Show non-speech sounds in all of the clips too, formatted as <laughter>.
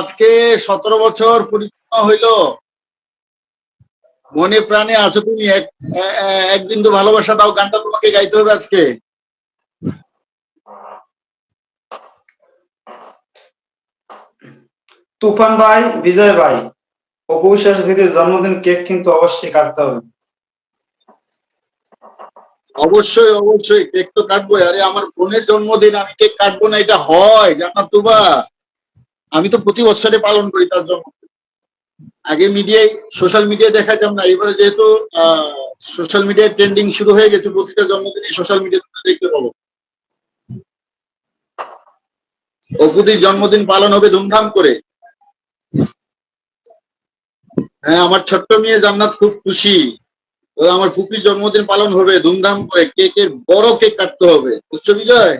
আজকে সতেরো বছর পরিপূর্ণ হইল। মনে প্রাণে আছো তুমি। এক এ- এ- একদিন তো ভালোবাসা দাও গানটা তোমাকে গাইতে হবে আজকে। তুফান ভাই বিজয় ভাই অপু বিশ্বাস দিদির জন্মদিন কেক কিন্তু অবশ্যই কাটতে হবে। অবশ্যই অবশ্যই কেক তো কাটবো আরে আমার বোনের জন্মদিন আমি কেক কাটবো না এটা হয়। জানা তুবা। আমি তো প্রতি বছরে পালন করি তার জন্য। আগে মিডিয়ায় সোশ্যাল মিডিয়ায় দেখাতাম না এবারে যেহেতু সোশ্যাল মিডিয়ায় ট্রেন্ডিং শুরু হয়ে গেছে প্রতিটা জন্মদিনে সোশ্যাল মিডিয়া দেখতে পাবো। অপুদির জন্মদিন পালন হবে ধুমধাম করে। হ্যাঁ আমার ছোট্ট মেয়ে জান্নাত খুব খুশি। ও আমার ফুপির জন্মদিন পালন হবে ধুমধাম করে। কেকের বড় কেক কাটতে হবে। বুঝছ বিজয়?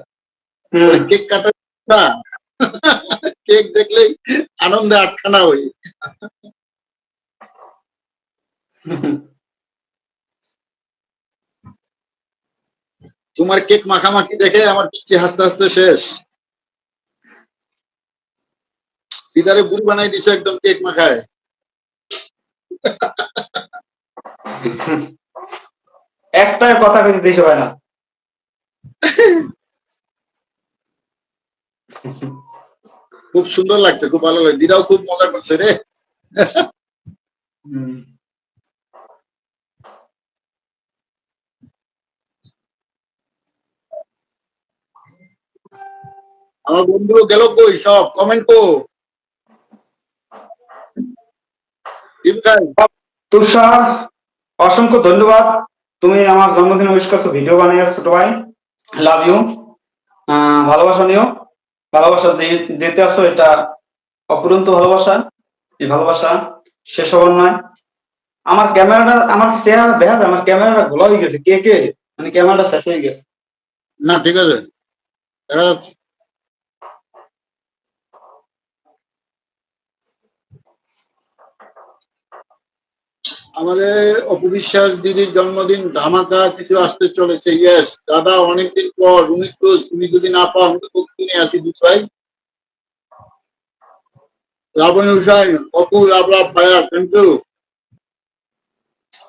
কেক কাটার ইচ্ছা। কেক দেখলেই আনন্দে আটখানা হই। তোমার কেক মাখামাখি দেখে আমার পিছিয়ে হাসতে হাসতে শেষ। পিতারে বুড়ি বানাই দিছে একদম কেক মাখায়। একটাই কথা কিন্তু দিশে পায় না। <laughs> খুব সুন্দর লাগছে খুব ভালো লাগছে। দিদাও খুব মজা করছে রে। আমার বন্ধুগুলো গেল কই সব? কমেন্ট কো। তুষার অসংখ্য ধন্যবাদ। তুমি আমার জন্মদিন উইশ করছ ভিডিও বানিয়ে ছোট ভাই। লাভ ইউ ভালোবাসা নিও। ভালোবাসা দিতে আসো, এটা অপরন্ত ভালোবাসা। এই ভালোবাসা শেষ হওয়ার নয়। আমার ক্যামেরাটা, আমার চেহারা দেখা যায়? আমার ক্যামেরাটা ঘোলা হয়ে গেছে। কে কে? মানে ক্যামেরাটা শেষ হয়ে গেছে। না, ঠিক আছে। দেখা যাচ্ছে। আমাদের অপবিশ্বাস দিদির জন্মদিন ধামাকা, কিছু আসতে চলেছে ইয়েস দাদা অনেকদিন পর রুমি ক্রোজ তুমি যদি না পাও আমি তো প্রতিদিনই আসি দুধ ভাই। Laboni Hussain, Apu love love fire thank you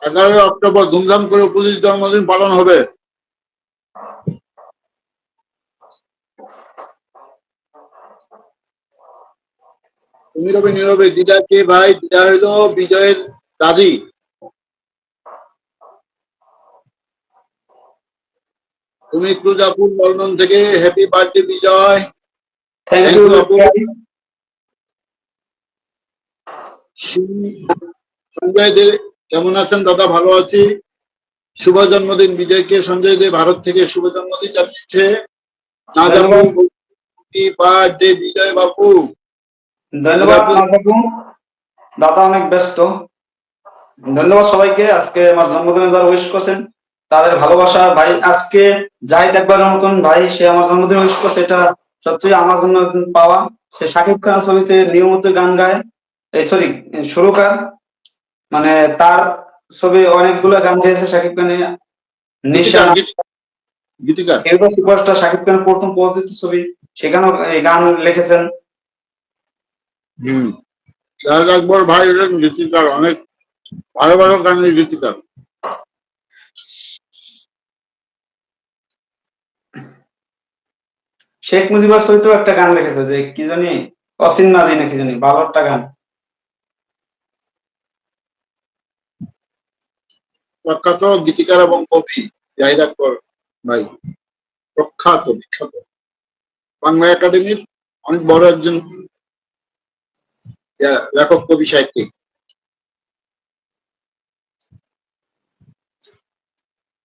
এগারোই অক্টোবর ধুমধাম করে অপুজির জন্মদিন পালন হবে। নীরবে নীরবে, দিদা কে ভাই? দিদা হইল বিজয়ের দাদি। তুমি ক্রুজাপুর লন্ডন থেকে happy birthday Bijoy. Thank you আপু। সঞ্জয় দে কেমন আছেন? দাদা ভালো আছি। শুভ জন্মদিন। বিজয়কে সঞ্জয় দে ভারত থেকে শুভ জন্মদিন জানিয়েছে। না জানব বার্থডে বিজয় বাবু ধন্যবাদ দাদা অনেক ব্যস্ত। ধন্যবাদ সবাইকে। আজকে আমার জন্মদিনে যারা উইশ করছেন তাদের ভালোবাসা ভাই আজকে জাহিদ একবারের মতন ভাই সে আমার জন্মদিনে উইশ করছে এটা সত্যি আমার জন্য পাওয়া। সে শাকিব খান ছবিতে নিয়মিত গান গায়। এই সরি সুরকার মানে তার ছবি অনেকগুলো গান গেয়েছে শাকিব খানের নিশা হিরো সুপারস্টার শাকিব খানের প্রথম পরিচিত ছবি সেখানেও এই গান লিখেছেন। হম। শাহরুখ আকবর ভাই হলেন গীতিকার অনেক ভালো ভালো গানের গীতিকার। শেখ মুজিবুর সহিত একটা গান লিখেছে যে, কি জানি অসিন নাজি না কি জানি ভালো একটা গান। প্রখ্যাত গীতিকার এবং কবি জাহিদ আকবর ভাই, প্রখ্যাত, বিখ্যাত। বাংলা একাডেমির অনেক বড় একজন লেখক, কবি, সাহিত্যিক।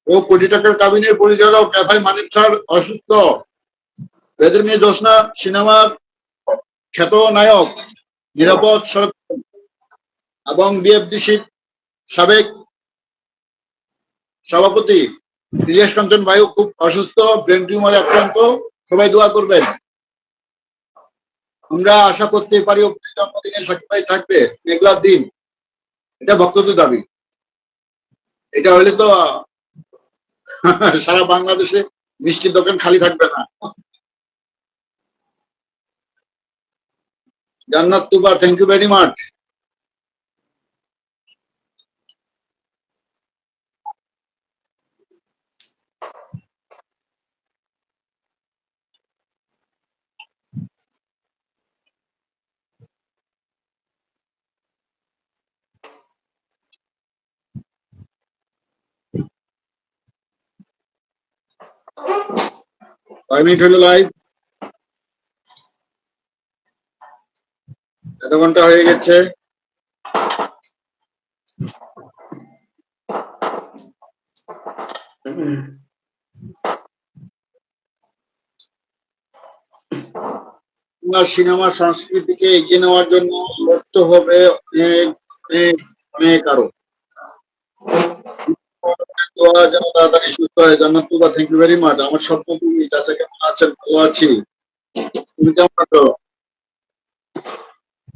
ও কোটি টাকার কাবিনের পরিচালক ক্যাফাই মানিক স্যার অসুস্থ। বেদের মেয়ে জোসনা সিনেমার খ্যাত নায়ক, নিরাপদ সড়ক এবং বিএফডিসির সাবেক সভাপতি ইলিয়াস কাঞ্চন বায়ু খুব অসুস্থ, ব্রেন টিউমারে আক্রান্ত। সবাই দোয়া করবেন। আমরা আশা করতে পারি জন্মদিনে সাকিব থাকবে। মেঘলার দিন। এটা ভক্তদের দাবি। এটা হলে তো সারা বাংলাদেশে মিষ্টির দোকান খালি থাকবে না। Jannat Tuba thank you very much কয় মিনিট হলো লাইভ এত ঘণ্টা হয়ে গেছে। সিনেমা সংস্কৃতিকে এগিয়ে নেওয়ার জন্য লড়তে হবে অনেক আরও। যেন তাড়াতাড়ি সুস্থ হয়। জান্নাত থ্যাংক ইউ ভেরি মাচ আমার স্বপ্ন তুমি চাচা কেমন আছেন? ভালো আছি। তুমি কেমন আছো?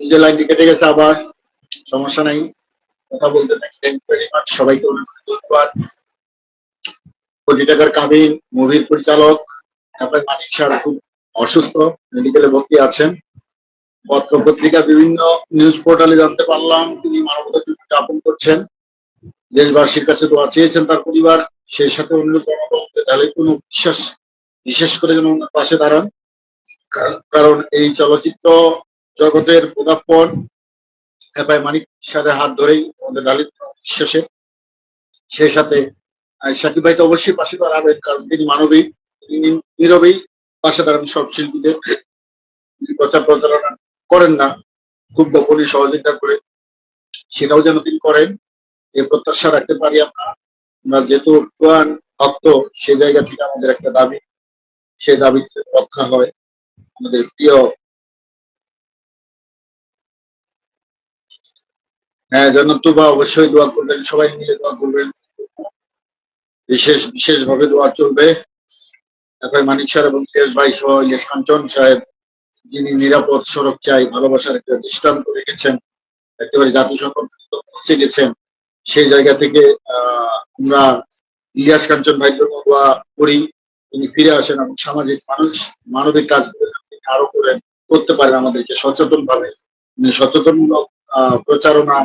যে লাইনটি কেটে গেছে আবার, সমস্যা নাই। কথা বলতে থাকি থ্যাংক ভেরি মাচ সবাইকে ধন্যবাদ। কোটি টাকার কাবিন, মুভির পরিচালক তারপরে মানিক স্যার খুব অসুস্থ, মেডিকেলে ভর্তি আছেন। পত্র পত্রিকা বিভিন্ন নিউজ পোর্টালে জানতে পারলাম, তিনি মানবতা যাপন করছেন। দেশবাসীর কাছে দোয়া চেয়েছেন তার পরিবার সেই সাথে অনুরোধ জানাব তাহলে কোনো বিশ্বাস, বিশেষ করে যেন পাশে দাঁড়ান। কারণ এই চলচ্চিত্র জগতের পদার্পণ এফআই মানিক স্যারের হাত ধরেই আমাদের লালিত বিশ্বাসে সেই সাথে সাকিব ভাই তো অবশ্যই পাশে দাঁড়াবেন, কারণ তিনি মানবিক তিনি নীরবেই পাশে দাঁড়ান সব শিল্পীদের। প্রচার প্রচারণা করেন না, খুব গোপনে সহযোগিতা করে। সেটাও যেন তিনি করেন এই প্রত্যাশা রাখতে পারি আমরা। আমরা যেহেতু কোরআন ভক্ত, সে জায়গা থেকে আমাদের একটা দাবি সেই দাবি রক্ষা হয়। আমাদের প্রিয় হ্যাঁ জান্নাত বা অবশ্যই দোয়া করবেন সবাই মিলে দোয়া করবেন। বিশেষ বিশেষ ভাবে দোয়া চলবে। এফআই মানিক স্যার এবং ইলিয়াস ভাই সহ ইলিয়াস কাঞ্চন সাহেব যিনি নিরাপদ সড়ক চাই ভালোবাসার একটা দৃষ্টান্ত রেখেছেন একেবারে জাতিসংঘ পৌঁছে গেছেন। সেই জায়গা থেকে আহ, আমরা ইলিয়াস কাঞ্চন ভাইয়ের জন্য দোয়া করি। তিনি ফিরে আসেন এবং সামাজিক মানুষ মানবিক কাজ আরও করেন করতে পারেন আমাদেরকে সচেতন ভাবে সচেতনমূলক প্রচারণা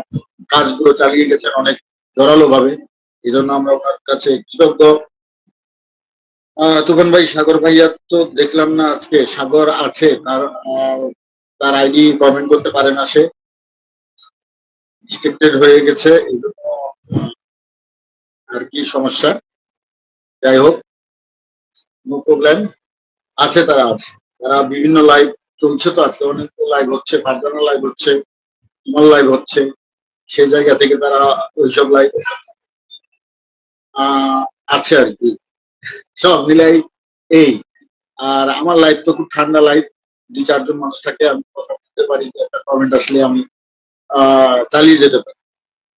কাজগুলো চালিয়ে গেছেন অনেক জোরালো ভাবে এই জন্য আমরা ওনার কাছে কৃতজ্ঞ। তুফান ভাই, সাগর ভাইয়া তো দেখলাম না আজকে সাগর আছে, তার তার আইডি কমেন্ট করতে পারে না সে। রিস্ট্রিক্টেড হয়ে গেছে আর কি সমস্যা? যাই হোক নো প্রবলেম আছে তারা আছে। তারা বিভিন্ন লাইভ চলছে তো, আজকে অনেক লাইভ হচ্ছে ফারজানা লাইভ হচ্ছে। তোমার লাইভ হচ্ছে। সেই জায়গা থেকে তারা ওইসব লাইভ আছে আর কি। সব মিলাই এই। আর আমার লাইফ তো খুব ঠান্ডা লাইফ দুই, চারজন মানুষ থাকে, আমি কথা বলতে পারি, একটা কমেন্ট আসলে আমি চালিয়ে যেতে পারি।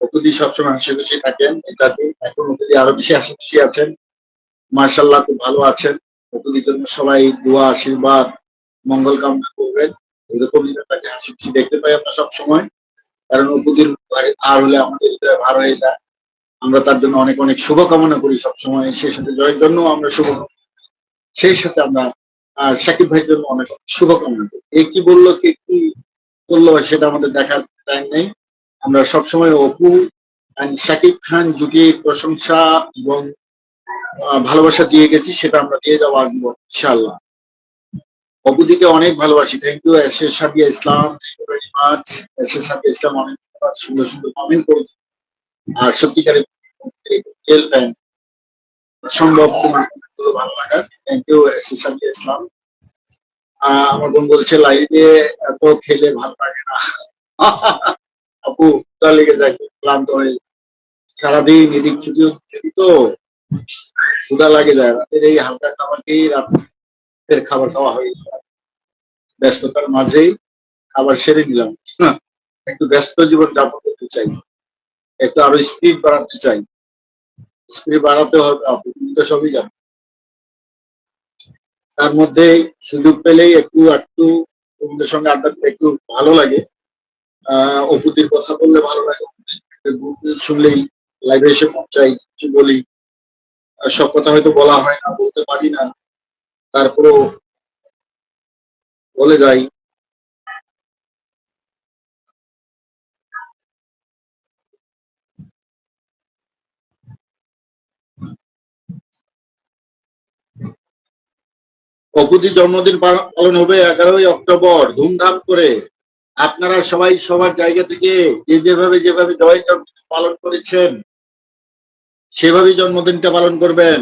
অকুদি সবসময় হাসি খুশি থাকেন এটাতে এখন অকুদি আরও বেশি হাসি খুশি আছেন। মার্শাল্লাহ খুব ভালো আছেন। অকুদির জন্য সবাই দোয়া, আশীর্বাদ, মঙ্গল কামনা করবেন। এরকমই তাকে হাসি খুশি দেখতে পাই আমরা সবসময়। কারণ অকুদির আর হলে আমাদের ভার হয়ে যায় আমরা তার জন্য অনেক অনেক শুভকামনা করি সবসময়। সেই সাথে জয়ের জন্য আমরা শুভ সেই সাথে আমরা সাকিব ভাইয়ের জন্য অনেক শুভকামনা করি। এ কি বলল, কে কি করল সেটা আমাদের দেখার টাইম নেই। আমরা সবসময় অপু সাকিব খান জুটিয়ে প্রশংসা এবং ভালোবাসা দিয়ে গেছি, সেটা আমরা দিয়ে যাব আসব ইনশাল্লাহ অপুদিকে অনেক ভালোবাসি। Thank you S S Sadia Islam thank you very much S S Sadia Islam অনেক ধন্যবাদ, সুন্দর সুন্দর কমেন্ট করেছে আর সত্যিকারের রিয়েল ফ্যান সম্ভব ভালো লাগার থ্যাংক ইউ সাদিয়া ইসলাম। আমার বোন বলছে লাইভে এত খেলে ভালো লাগে না। <laughs> আপু তা লেগে যায় ক্লান্ত হয়ে সারাদিন এদিক ছুটি ছুটি তো। ক্ষুদা লাগে যায় রাতের এই হালকা খাবার খেয়েই রাতের খাবার খাওয়া হয়ে যায় ব্যস্ততার মাঝেই খাবার সেরে নিলাম। হ্যাঁ, একটু ব্যস্ত জীবন যাপন করতে চাই। একটু আরও স্পিড বাড়াতে চাই। স্পিড বাড়াতে হবে আপনি তো সবই জানেন। তার মধ্যে সুযোগ পেলেই একটু একটু তোমাদের সঙ্গে আড্ডা একটু ভালো লাগে। আহ অপুতির কথা বললে ভালো লাগে। শুনলেই লাইভে এসে মন চাই কিছু বলি। সব কথা হয়তো বলা হয় না বলতে পারি না। তারপরও বলে যাই। অপুতির জন্মদিন পালন হবে এগারোই অক্টোবর। ধুমধাম করে আপনারা সবাই সবার জায়গা থেকে যে যেভাবে যেভাবে জয়ের জন্মদিন পালন করেছেন, সেভাবেই জন্মদিনটা পালন করবেন।